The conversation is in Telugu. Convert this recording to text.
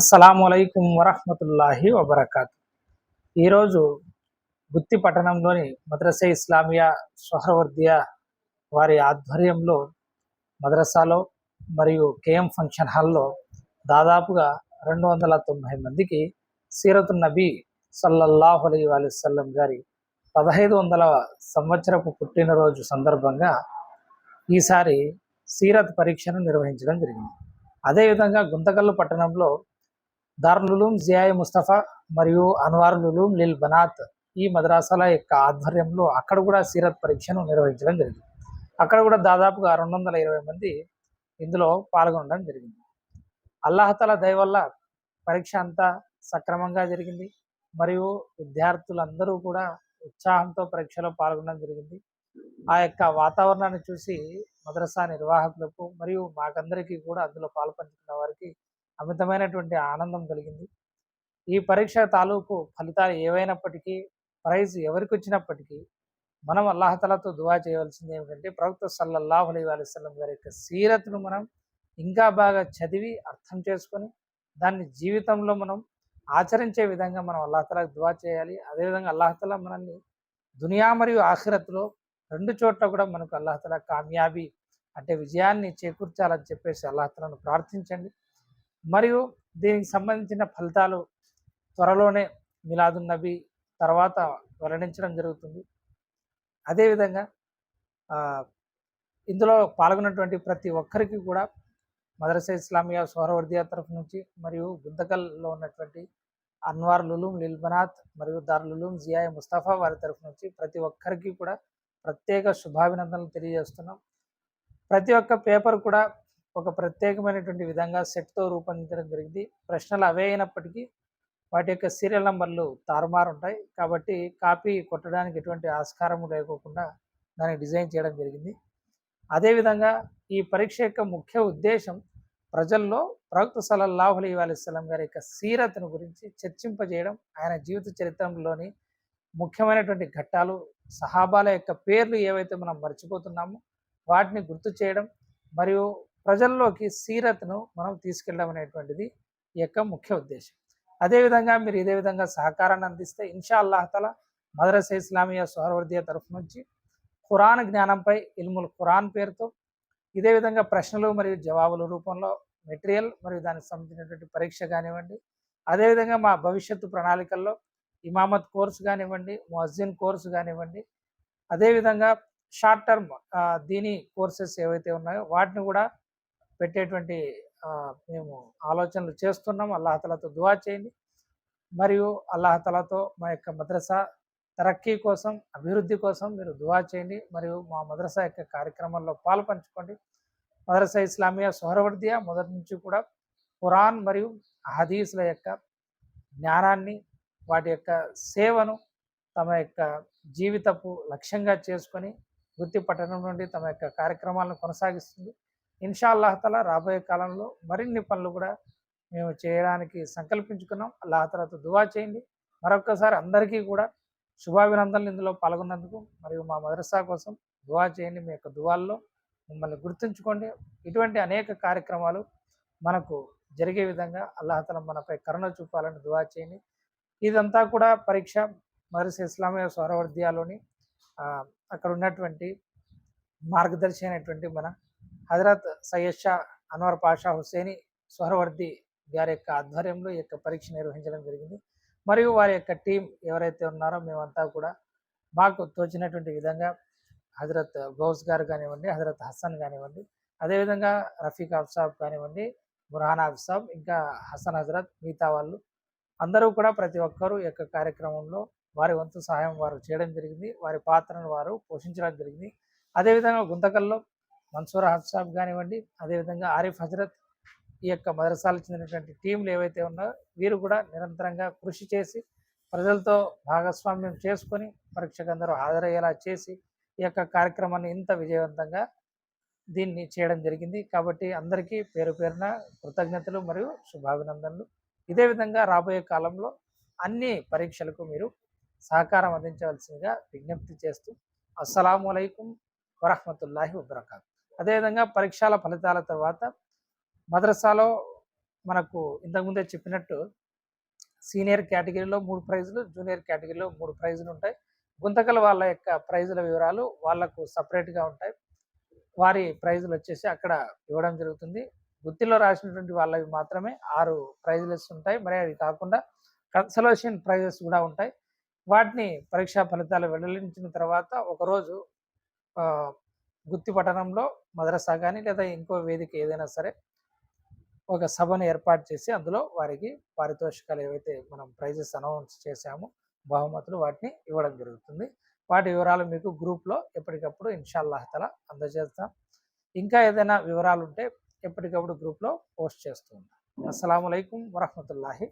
అస్సలం అయికం వరహమతుల్లాహి వబర్కాత్. ఈరోజు గుత్తి పట్టణంలోని మద్రసా ఇస్లామియా సొహరవర్దియా వారి ఆధ్వర్యంలో మద్రసాలో మరియు కేఎం ఫంక్షన్ హాల్లో దాదాపుగా రెండు వందల తొంభై మందికి సీరతు నబీ సల్లల్లాహు అలీ వసల్లం గారి పదహైదు వందల సంవత్సరపు పుట్టినరోజు సందర్భంగా ఈసారి సీరత్ పరీక్షను నిర్వహించడం జరిగింది. అదేవిధంగా గుంతకల్లు పట్టణంలో దారులులూం జియాయ్ ముస్తఫా మరియు అన్వారులులూం లిల్ బనాత్ ఈ మద్రాసాల యొక్క ఆధ్వర్యంలో అక్కడ కూడా సీరత్ పరీక్షను నిర్వహించడం జరిగింది. అక్కడ కూడా దాదాపుగా రెండు వందల ఇరవై మంది ఇందులో పాల్గొనడం జరిగింది. అల్లాహతల దయ వల్ల పరీక్ష అంతా సక్రమంగా జరిగింది మరియు విద్యార్థులందరూ కూడా ఉత్సాహంతో పరీక్షలో పాల్గొనడం జరిగింది. ఆ యొక్క వాతావరణాన్ని చూసి మద్రసా నిర్వాహకులకు మరియు మాకందరికీ కూడా అందులో పాల్పంచుకున్న వారికి అమితమైనటువంటి ఆనందం కలిగింది. ఈ పరీక్ష తాలూకు ఫలితాలు ఏవైనప్పటికీ ప్రైజ్ ఎవరికి వచ్చినప్పటికీ మనం అల్లాహతలతో దువా చేయవలసింది ఏమిటంటే ప్రవక్త సల్లల్లాహు అలీ అలిస్లం గారి యొక్క సీరత్ను మనం ఇంకా బాగా చదివి అర్థం చేసుకొని దాన్ని జీవితంలో మనం ఆచరించే విధంగా మనం అల్లాహతలకు దువా చేయాలి. అదేవిధంగా అల్లాహతల మనల్ని దునియా మరియు ఆఖిరత్లో రెండు చోట్ల కూడా మనకు అల్లాహతల కామ్యాబీ అంటే విజయాన్ని చేకూర్చాలని చెప్పేసి అల్లాహతలను ప్రార్థించండి. మరియు దీనికి సంబంధించిన ఫలితాలు త్వరలోనే మిలాదున్ నబీ తర్వాత వెల్లడించడం జరుగుతుంది. అదేవిధంగా ఇందులో పాల్గొన్నటువంటి ప్రతి ఒక్కరికి కూడా మదరసా ఇస్లామియా సోహరవర్దియా తరఫు నుంచి మరియు గుంతకల్లో ఉన్నటువంటి అన్వార్ లులూం లిల్బనాత్ మరియు దారులులూం జియాయ్ ముస్తాఫా వారి తరఫు నుంచి ప్రతి ఒక్కరికి కూడా ప్రత్యేక శుభాభినందనలు తెలియజేస్తున్నాం. ప్రతి ఒక్క పేపర్ కూడా ఒక ప్రత్యేకమైనటువంటి విధంగా సెట్తో రూపొందించడం జరిగింది. ప్రశ్నలు అవే అయినప్పటికీ వాటి యొక్క సీరియల్ నంబర్లు తారుమారు ఉంటాయి. కాబట్టి కాపీ కొట్టడానికి ఎటువంటి ఆస్కారం లేకోకుండా దాన్ని డిజైన్ చేయడం జరిగింది. అదేవిధంగా ఈ పరీక్ష యొక్క ముఖ్య ఉద్దేశం ప్రజల్లో ప్రవక్త సల్లల్లాహు అలీ వసల్లం గారి యొక్క సీరతను గురించి చర్చింపజేయడం ఆయన జీవిత చరిత్రలోని ముఖ్యమైనటువంటి ఘట్టాలు సహాబాల యొక్క పేర్లు ఏవైతే మనం మర్చిపోతున్నామో వాటిని గుర్తు చేయడం మరియు ప్రజల్లోకి సీరత్ను మనం తీసుకెళ్ళడం అనేటువంటిది ఈ యొక్క ముఖ్య ఉద్దేశం. అదేవిధంగా మీరు ఇదే విధంగా సహకారాన్ని అందిస్తే ఇన్షా అల్లాహతల మదరస ఇస్లామియా సోహరవర్దియా తరఫు నుంచి ఖురాన్ జ్ఞానంపై ఇల్ముల్ ఖురాన్ పేరుతో ఇదే విధంగా ప్రశ్నలు మరియు జవాబుల రూపంలో మెటీరియల్ మరియు దానికి సంబంధించినటువంటి పరీక్ష కానివ్వండి అదేవిధంగా మా భవిష్యత్తు ప్రణాళికల్లో ఇమామత్ కోర్సు కానివ్వండి మొజిన్ కోర్సు కానివ్వండి అదేవిధంగా షార్ట్ టర్మ్ దీని కోర్సెస్ ఏవైతే ఉన్నాయో వాటిని కూడా పెట్టేటువంటి మేము ఆలోచనలు చేస్తున్నాం. అల్లాహతలతో దువా చేయండి. మరియు అల్లాహతలతో మా యొక్క మద్రసా తరక్కీ కోసం అభివృద్ధి కోసం మీరు దువా చేయండి. మరియు మా మద్రసా యొక్క కార్యక్రమాల్లో పాల్పంచుకోండి. మద్రసా ఇస్లామియా సొహరవర్దియా మొదటి నుంచి కూడా ఖురాన్ మరియు హదీసుల యొక్క జ్ఞానాన్ని వాటి యొక్క సేవను తమ యొక్క జీవితపు లక్ష్యంగా చేసుకొని వృత్తి పట్టణం నుండి తమ యొక్క కార్యక్రమాలను కొనసాగిస్తుంది. ఇన్షా అల్లాహతల రాబోయే కాలంలో మరిన్ని పనులు కూడా మేము చేయడానికి సంకల్పించుకున్నాం. అల్లాహతలతో దువా చేయండి. మరొక్కసారి అందరికీ కూడా శుభాభినందనలు ఇందులో పాల్గొన్నందుకు మరియు మా మదరసా కోసం దువా చేయండి. మీ యొక్క దువాల్లో మిమ్మల్ని గుర్తుంచుకోండి. ఇటువంటి అనేక కార్యక్రమాలు మనకు జరిగే విధంగా అల్లాహతల మనపై కరుణ చూపాలని దువా చేయండి. ఇదంతా కూడా పరీక్ష మదర్స ఇస్లామియా సౌరవర్ధ్యాలోని అక్కడ ఉన్నటువంటి మార్గదర్శి అయినటువంటి మన హజరత్ సయ్యద్ షా అన్వర్ పాషా హుసేని సుహర్వర్ది గారి యొక్క ఆధ్వర్యంలో ఈ యొక్క పరీక్ష నిర్వహించడం జరిగింది. మరియు వారి యొక్క టీం ఎవరైతే ఉన్నారో మేమంతా కూడా మాకు తోచినటువంటి విధంగా హజరత్ గౌస్ గారు కానివ్వండి హజరత్ హసన్ కానివ్వండి అదేవిధంగా రఫీక్ అఫ్సాబ్ కానివ్వండి బుర్హాన్ అఫ్సాబ్ ఇంకా హసన్ హజరత్ మిగతా వాళ్ళు అందరూ కూడా ప్రతి ఒక్కరూ యొక్క కార్యక్రమంలో వారి వంతు సహాయం వారు చేయడం జరిగింది. వారి పాత్రను వారు పోషించడం జరిగింది. అదేవిధంగా గుంతకల్లో మన్సూర్ హఫ్సాబ్ కానివ్వండి అదేవిధంగా ఆరిఫ్ హజరత్ ఈ యొక్క మదరసాలకు చెందినటువంటి టీంలు ఏవైతే ఉన్నాయో వీరు కూడా నిరంతరంగా కృషి చేసి ప్రజలతో భాగస్వామ్యం చేసుకొని పరీక్షకు అందరూ హాజరయ్యేలా చేసి ఈ యొక్క కార్యక్రమాన్ని ఇంత విజయవంతంగా దీన్ని చేయడం జరిగింది. కాబట్టి అందరికీ పేరు పేరున కృతజ్ఞతలు మరియు శుభాభినందనలు. ఇదే విధంగా రాబోయే కాలంలో అన్ని పరీక్షలకు మీరు సహకారం అందించవలసిందిగా విజ్ఞప్తి చేస్తూ అస్సలం అలైకుం వరహమతుల్లాహి వబర్కాతు. అదేవిధంగా పరీక్షల ఫలితాల తర్వాత మద్రసాలో మనకు ఇంతకుముందే చెప్పినట్టు సీనియర్ కేటగిరీలో మూడు ప్రైజులు జూనియర్ కేటగిరీలో మూడు ప్రైజులు ఉంటాయి. గుంతకల వాళ్ళ యొక్క ప్రైజుల వివరాలు వాళ్ళకు సపరేట్గా ఉంటాయి. వారి ప్రైజులు వచ్చేసి అక్కడ ఇవ్వడం జరుగుతుంది. గుత్తిలో రాసినటువంటి వాళ్ళవి మాత్రమే ఆరు ప్రైజెస్ ఉంటాయి. మరి అవి కాకుండా కన్సలేషన్ ప్రైజెస్ కూడా ఉంటాయి. వాటిని పరీక్షా ఫలితాలు వెల్లడించిన తర్వాత ఒకరోజు గుత్తి పట్టణంలో మదరసా కానీ లేదా ఇంకో వేదిక ఏదైనా సరే ఒక సభను ఏర్పాటు చేసి అందులో వారికి పారితోషికాలు ఏవైతే మనం ప్రైజెస్ అనౌన్స్ చేశామో బహుమతులు వాటిని ఇవ్వడం జరుగుతుంది. వాటి వివరాలు మీకు గ్రూప్లో ఎప్పటికప్పుడు ఇన్షాల్లాహతల అందజేస్తాం. ఇంకా ఏదైనా వివరాలు ఉంటే ఎప్పటికప్పుడు గ్రూప్లో పోస్ట్ చేస్తూ ఉంటాం. అస్సలం అయికం వరహమతుల్లాహి